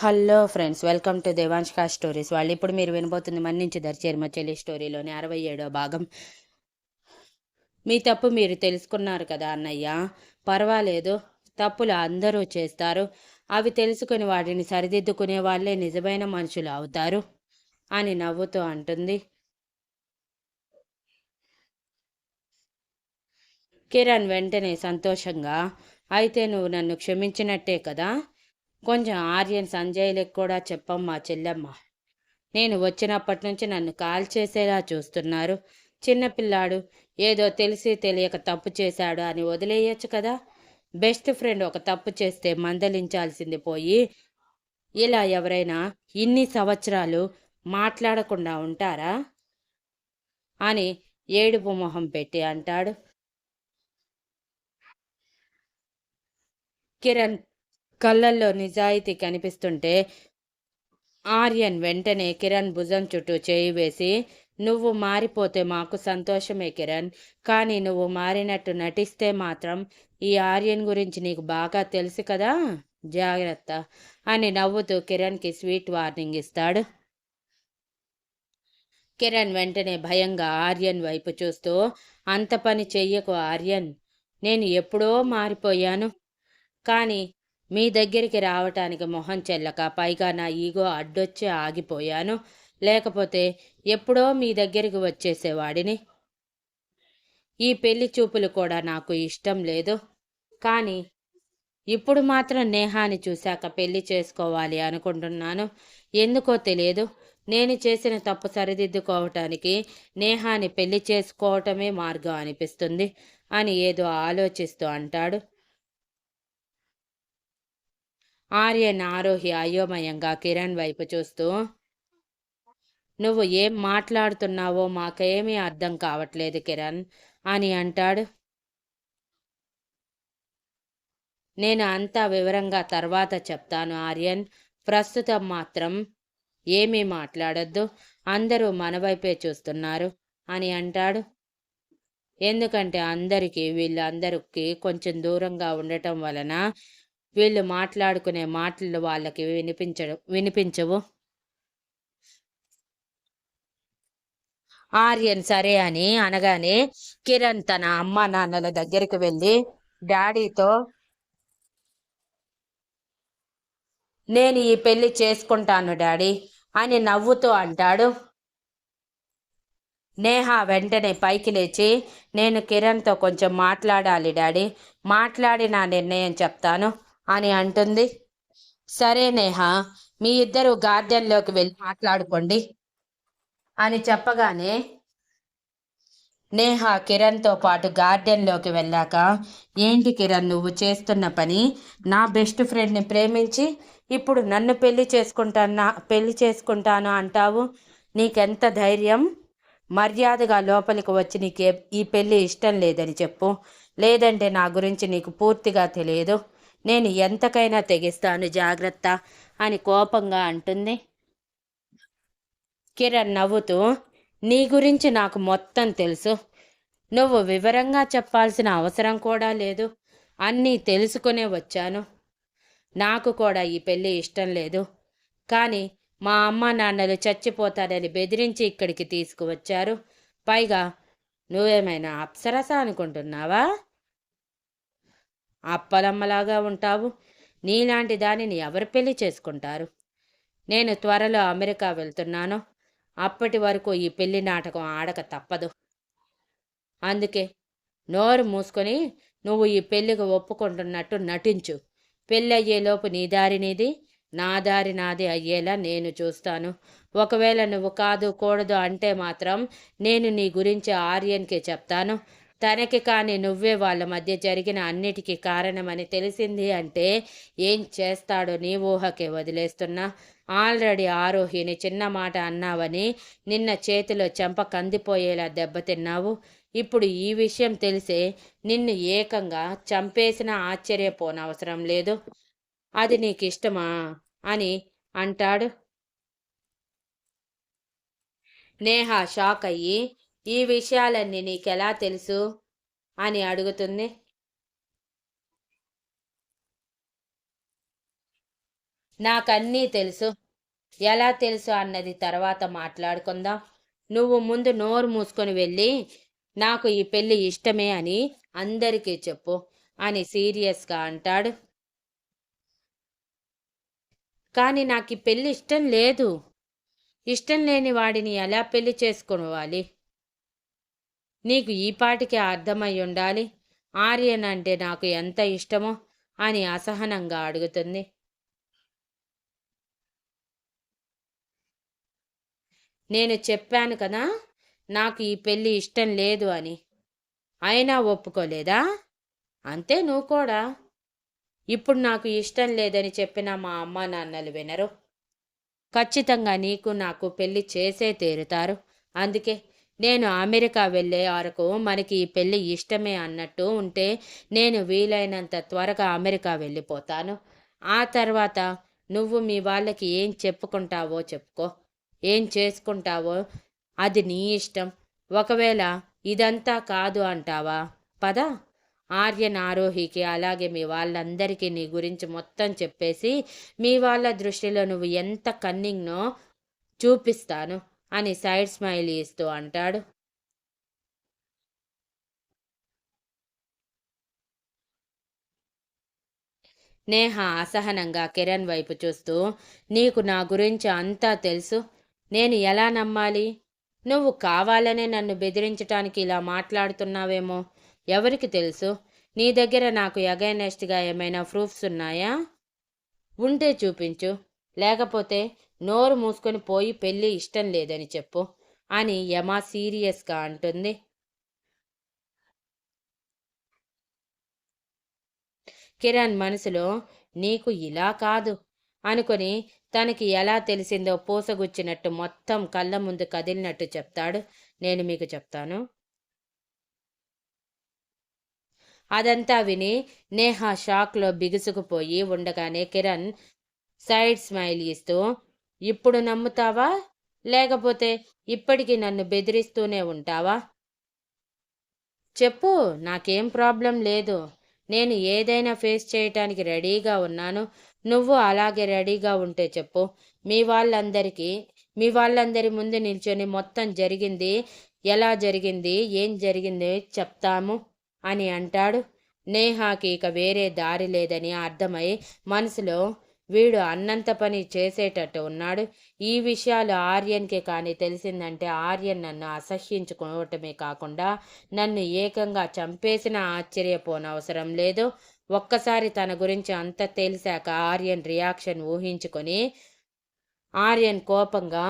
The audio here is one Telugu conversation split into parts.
Hello friends welcome to Devanshika stories. వాళ్ళు ఇప్పుడు మీరు వినబోతుంది మన్నించి దర్చేరు మా చెల్లి స్టోరీలోని అరవై ఏడో భాగం. మీ తప్పు మీరు తెలుసుకున్నారు కదా అన్నయ్య? పర్వాలేదు తప్పులు అందరూ చేస్తారు. అవి తెలుసుకుని వాటిని సరిదిద్దుకునే వాళ్ళే నిజమైన మనుషులు అవుతారు అని నవ్వుతూ అంటుంది. కిరణ్ వెంటనే సంతోషంగా అయితే నువ్వు నన్ను క్షమించినట్టే కదా? కొంచెం ఆర్యన్ సంజయ్లకు కూడా చెప్పమ్మా చెల్లెమ్మ. నేను వచ్చినప్పటి నుంచి నన్ను కాల్ చేసేలా చూస్తున్నారు. చిన్నపిల్లాడు ఏదో తెలిసి తెలియక తప్పు చేశాడు అని వదిలేయచ్చు కదా. బెస్ట్ ఫ్రెండ్ ఒక తప్పు చేస్తే మందలించాల్సింది పోయి ఇలా ఎవరైనా ఇన్ని సంవత్సరాలు మాట్లాడకుండా ఉంటారా? అని ఏడుపు మొహం పెట్టి అంటాడు. కిరణ్ కళ్ళల్లో నిజాయితీ కనిపిస్తుంటే ఆర్యన్ వెంటనే కిరణ్ భుజం చుట్టూ చేయి వేసి నువ్వు మారిపోతే మాకు సంతోషమే కిరణ్ కానీ నువ్వు మారినట్టు నటిస్తే మాత్రం ఈ ఆర్యన్ గురించి నీకు బాగా తెలుసు కదా జాగ్రత్త అని నవ్వుతూ కిరణ్కి స్వీట్ వార్నింగ్ ఇస్తాడు. కిరణ్ వెంటనే భయంగా ఆర్యన్ వైపు చూస్తూ అంత పని చెయ్యకు ఆర్యన్ నేను ఎప్పుడో మారిపోయాను కానీ మీ దగ్గరికి రావటానికి మొహం చెల్లక పైగా నా ఈగో అడ్డొచ్చి ఆగిపోయాను. లేకపోతే ఎప్పుడో మీ దగ్గరికి వచ్చేసేవాడిని. ఈ పెళ్ళి చూపులు కూడా నాకు ఇష్టం లేదు. కానీ ఇప్పుడు మాత్రం నేహాని చూశాక పెళ్ళి చేసుకోవాలి అనుకుంటున్నాను. ఎందుకో తెలియదు. నేను చేసిన తప్పు సరిదిద్దుకోవటానికి నేహాని పెళ్ళి చేసుకోవటమే మార్గం అనిపిస్తుంది అని ఏదో ఆలోచిస్తూ అంటాడు. ఆర్యన్ ఆరోహి అయోమయంగా కిరణ్ వైపు చూస్తూ నువ్వు ఏం మాట్లాడుతున్నావో మాకేమీ అర్థం కావట్లేదు కిరణ్ అని అంటాడు. నేను అంతా వివరంగా తర్వాత చెప్తాను ఆర్యన్. ప్రస్తుతం మాత్రం ఏమీ మాట్లాడొద్దు. అందరూ మన వైపే చూస్తున్నారు అని అంటాడు. ఎందుకంటే అందరికీ వీళ్ళందరికీ కొంచెం దూరంగా ఉండటం వలన వీళ్ళు మాట్లాడుకునే మాటలు వాళ్ళకి వినిపించడం వినిపించవు. ఆర్యన్ సరే అని అనగానే కిరణ్ తన అమ్మ నాన్నల దగ్గరికి వెళ్ళి డాడీతో నేను ఈ పెళ్ళి చేసుకుంటాను డాడీ అని నవ్వుతూ అంటాడు. నేహ వెంటనే పైకి లేచి నేను కిరణ్తో కొంచెం మాట్లాడాలి డాడీ మాట్లాడి నా నిర్ణయం చెప్తాను. అని అంటుంది. సరే నేహ మీ ఇద్దరు గార్డెన్లోకి వెళ్ళి మాట్లాడుకోండి అని చెప్పగానే నేహ కిరణ్తో పాటు గార్డెన్లోకి వెళ్ళాక ఏంటి కిరణ్ నువ్వు చేస్తున్న పని? నా బెస్ట్ ఫ్రెండ్ని ప్రేమించి ఇప్పుడు నన్ను పెళ్ళి చేసుకుంటానా పెళ్ళి చేసుకుంటాను అంటావు? నీకెంత ధైర్యం? మర్యాదగా లోపలికి వచ్చి నీకు ఈ పెళ్ళి ఇష్టం లేదని చెప్పు. లేదంటే నా గురించి నీకు పూర్తిగా తెలియదు. నేను ఎంతకైనా తెగిస్తాను జాగ్రత్త అని కోపంగా అంటుంది. కిరణ్ నవ్వుతూ నీ గురించి నాకు మొత్తం తెలుసు. నువ్వు వివరంగా చెప్పాల్సిన అవసరం కూడా లేదు. అన్నీ తెలుసుకునే వచ్చాను. నాకు కూడా ఈ పెళ్ళి ఇష్టం లేదు. కానీ మా అమ్మ నాన్నలు చచ్చిపోతారని బెదిరించి ఇక్కడికి తీసుకువచ్చారు. పైగా నువ్వేమైనా అప్సరస అనుకుంటున్నావా? అప్పలమ్మలాగా ఉంటావు. నీలాంటి దానిని ఎవరు పెళ్ళి చేసుకుంటారు? నేను త్వరలో అమెరికా వెళ్తున్నాను. అప్పటి వరకు ఈ పెళ్ళి నాటకం ఆడక తప్పదు. అందుకే నోరు మూసుకొని నువ్వు ఈ పెళ్ళికి ఒప్పుకుంటున్నట్టు నటించు. పెళ్ళి అయ్యేలోపు నీ దారి నీది నా దారి నాది అయ్యేలా నేను చూస్తాను. ఒకవేళ నువ్వు కాదు కూడదు అంటే మాత్రం నేను నీ గురించి ఆర్యన్కి చెప్తాను. తనకి కానీ నువ్వే వాళ్ళ మధ్య జరిగిన అన్నిటికీ కారణమని తెలిసింది అంటే ఏం చేస్తాడో నీ ఊహకే వదిలేస్తున్నా. ఆల్రెడీ ఆరోహిని చిన్న మాట అన్నావని నిన్న చేతిలో చెంప కందిపోయేలా దెబ్బతిన్నావు. ఇప్పుడు ఈ విషయం తెలిసే నిన్ను ఏకంగా చంపేసిన ఆశ్చర్యపోనవసరం లేదు. అది నీకు ఇష్టమా అని అంటాడు. నేహా షాక్ అయ్యి ఈ విషయాలన్నీ నీకెలా తెలుసు? అని అడుగుతుంది. నాకన్నీ తెలుసు. ఎలా తెలుసు అన్నది తర్వాత మాట్లాడుకుందాం. నువ్వు ముందు నోరు మూసుకొని వెళ్ళి నాకు ఈ పెళ్ళి ఇష్టమే అని అందరికీ చెప్పు అని సీరియస్గా అంటాడు. కానీ నాకు ఈ పెళ్ళి ఇష్టం లేదు. ఇష్టం లేని వాడిని ఎలా పెళ్ళి చేసుకోవాలి నీకు ఈ పాటికి అర్థమై ఉండాలి. ఆర్యన్ అంటే నాకు ఎంత ఇష్టమో అని అసహనంగా అడుగుతుంది. నేను చెప్పాను కదా నాకు ఈ పెళ్ళి ఇష్టం లేదు అని. అయినా ఒప్పుకోలేదా? అంతే నువ్వు కూడా. ఇప్పుడు నాకు ఇష్టం లేదని చెప్పిన మా అమ్మ నాన్నలు వినరు. ఖచ్చితంగా నీకు నాకు పెళ్ళి చేసే తీరుతారు. అందుకే నేను అమెరికా వెళ్ళే వరకు మనకి ఈ పెళ్ళి ఇష్టమే అన్నట్టు ఉంటే నేను వీలైనంత త్వరగా అమెరికా వెళ్ళిపోతాను. ఆ తర్వాత నువ్వు మీ వాళ్ళకి ఏం చెప్పుకుంటావో చెప్పుకో. ఏం చేసుకుంటావో అది నీ ఇష్టం. ఒకవేళ ఇదంతా కాదు అంటావా? పద. ఆర్యన్ ఆరోహికి అలాగే మీ వాళ్ళందరికీ నీ గురించి మొత్తం చెప్పేసి మీ వాళ్ళ దృష్టిలో నువ్వు ఎంత కన్నింగ్నో చూపిస్తాను. అని సైడ్ స్మైల్ ఇస్తూ అంటాడు. నేహ అసహనంగా కిరణ్ వైపు చూస్తూ నీకు నా గురించి అంతా తెలుసు. నేను ఎలా నమ్మాలి? నువ్వు కావాలనే నన్ను బెదిరించటానికి ఇలా మాట్లాడుతున్నావేమో? ఎవరికి తెలుసు? నీ దగ్గర నాకు ఎగైనెస్ట్గా ఏమైనా ప్రూఫ్స్ ఉన్నాయా? ఉంటే చూపించు. లేకపోతే నోరు మూసుకొని పోయి పెళ్ళి ఇష్టం లేదని చెప్పు అని యమా సీరియస్గా అంటుంది. కిరణ్ మనసులో నీకు ఇలా కాదు అనుకొని తనకి ఎలా తెలిసిందో పూసగుచ్చినట్టు మొత్తం కళ్ళ ముందు కదిలినట్టు చెప్తాడు. నేను మీకు చెప్తాను. అదంతా విని నేహా షాక్లో బిగుసుకుపోయి ఉండగానే కిరణ్ సైడ్ స్మైల్ ఇస్తూ ఇప్పుడు నమ్ముతావా? లేకపోతే ఇప్పటికీ నన్ను బెదిరిస్తూనే ఉంటావా? చెప్పు నాకేం ప్రాబ్లం లేదు. నేను ఏదైనా ఫేస్ చేయటానికి రెడీగా ఉన్నాను. నువ్వు అలాగే రెడీగా ఉంటే చెప్పు. మీ వాళ్ళందరికీ మీ వాళ్ళందరి ముందు నిల్చొని మొత్తం జరిగింది ఎలా జరిగింది ఏం జరిగింది చెప్తాము అని అంటాడు. నేహాకి ఇక వేరే దారి లేదని అర్థమై మనసులో వీడు అన్నంత పని చేసేటట్టు ఉన్నాడు. ఈ విషయాలు ఆర్యన్కి కానీ తెలిసిందంటే ఆర్యన్ నన్ను అసహ్యించుకోవటమే కాకుండా నన్ను ఏకంగా చంపేసిన ఆశ్చర్యపోనవసరం లేదు. ఒక్కసారి తన గురించి అంత తెలిసాక ఆర్యన్ రియాక్షన్ ఊహించుకొని ఆర్యన్ కోపంగా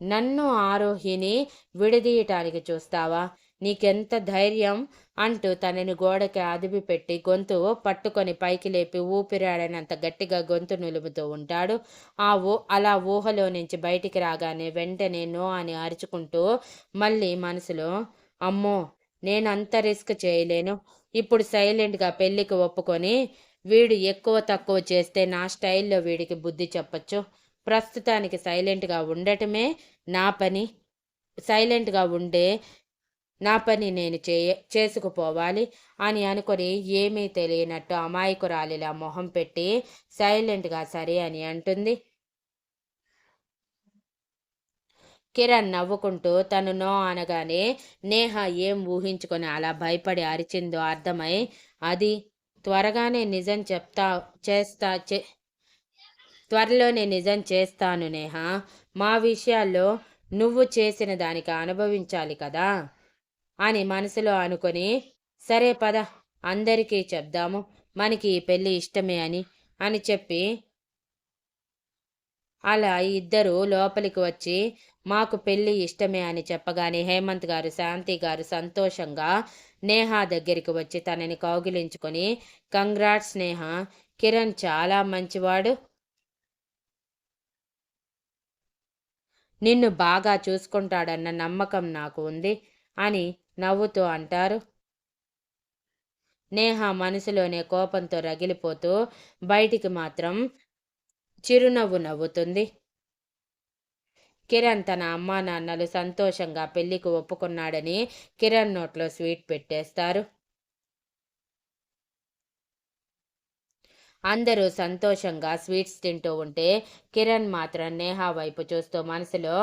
నన్ను ఆరోహిని విడదీయటానికి చూస్తావా? నీకెంత ధైర్యం? అంటూ తనని గోడకి అదిపి పెట్టి గొంతు పట్టుకొని పైకి లేపి ఊపిరాడనంత గట్టిగా గొంతు నిలుపుతూ ఉంటాడు. ఆ ఊ అలా ఊహలో నుంచి బయటికి రాగానే వెంటనే నో అని అరుచుకుంటూ మళ్ళీ మనసులో అమ్మో నేనంత రిస్క్ చేయలేను. ఇప్పుడు సైలెంట్గా పెళ్ళికి ఒప్పుకొని వీడు ఎక్కువ తక్కువ చేస్తే నా స్టైల్లో వీడికి బుద్ధి చెప్పచ్చు. ప్రస్తుతానికి సైలెంట్గా ఉండటమే నా పని. సైలెంట్గా ఉండే నా పని నేను చేయ చేసుకుపోవాలి అని అనుకొని ఏమీ తెలియనట్టు అమాయకురాలిలా మొహం పెట్టి సైలెంట్గా సరే అని అంటుంది. కిరణ్ నవ్వుకుంటూ తను నో అనగానే నేహ ఏం ఊహించుకొని అలా భయపడి అరిచిందో అర్థమై అది త్వరగానే నిజం చెప్తా చేస్తా చే త్వరలోనే నిజం చేస్తాను నేహ. మా విషయాల్లో నువ్వు చేసిన దానికి అనుభవించాలి కదా. అని మనసులో అనుకొని సరే పద అందరికీ చెప్దాము. మనకి ఈ పెళ్ళి ఇష్టమే అని అని చెప్పి అలా ఇద్దరు లోపలికి వచ్చి మాకు పెళ్ళి ఇష్టమే అని చెప్పగానే హేమంత్ గారు శాంతి గారు సంతోషంగా నేహా దగ్గరికి వచ్చి తనని కౌగిలించుకొని కంగ్రాట్స్ నేహ కిరణ్ చాలా మంచివాడు. నిన్ను బాగా చూసుకుంటాడన్న నమ్మకం నాకు ఉంది అని నవ్వుతూ అంటారు. నేహ మనసులోనే కోపంతో రగిలిపోతూ బయటికి మాత్రం చిరునవ్వు నవ్వుతుంది. కిరణ్ తన అమ్మా నాన్నలు సంతోషంగా పెళ్ళికి ఒప్పుకున్నాడని కిరణ్ నోట్లో స్వీట్ పెట్టేస్తారు. అందరూ సంతోషంగా స్వీట్స్ తింటూ ఉంటే కిరణ్ మాత్రం నేహా వైపు చూస్తూ మనసులో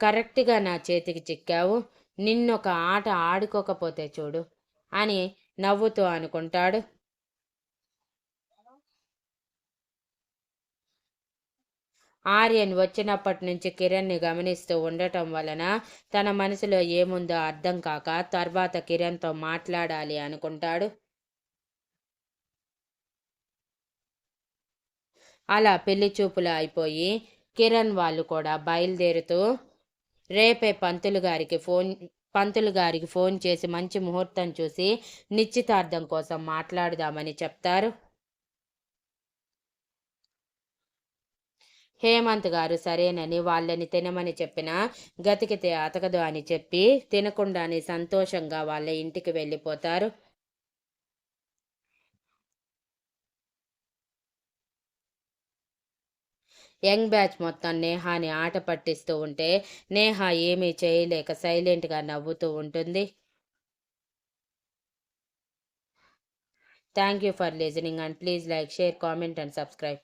కరెక్ట్గా నా చేతికి చిక్కావు. నిన్నొక ఆట ఆడుకోకపోతే చూడు అని నవ్వుతూ అనుకుంటాడు. ఆర్యన్ వచ్చినప్పటి నుంచి కిరణ్ని గమనిస్తూ ఉండటం వలన తన మనసులో ఏముందో అర్థం కాక తర్వాత కిరణ్తో మాట్లాడాలి అనుకుంటాడు. అలా పెళ్ళి చూపులు అయిపోయి కిరణ్ వాళ్ళు కూడా బయలుదేరుతూ రేపే పంతులు గారికి ఫోన్ పంతులు గారికి ఫోన్ చేసి మంచి ముహూర్తం చూసి నిశ్చితార్థం కోసం మాట్లాడుదామని చెప్తారు. హేమంత్ గారు సరేనని వాళ్ళని తినమని చెప్పినా గతికితే అతకదు అని చెప్పి తినకుండానే సంతోషంగా వాళ్ళ ఇంటికి వెళ్ళిపోతారు. యంగ్ బ్యాచ్ మొత్తం నేహాని ఆట పట్టిస్తూ ఉంటే నేహ ఏమీ చేయలేక సైలెంట్గా నవ్వుతూ ఉంటుంది. Thank you for listening and please like share comment and subscribe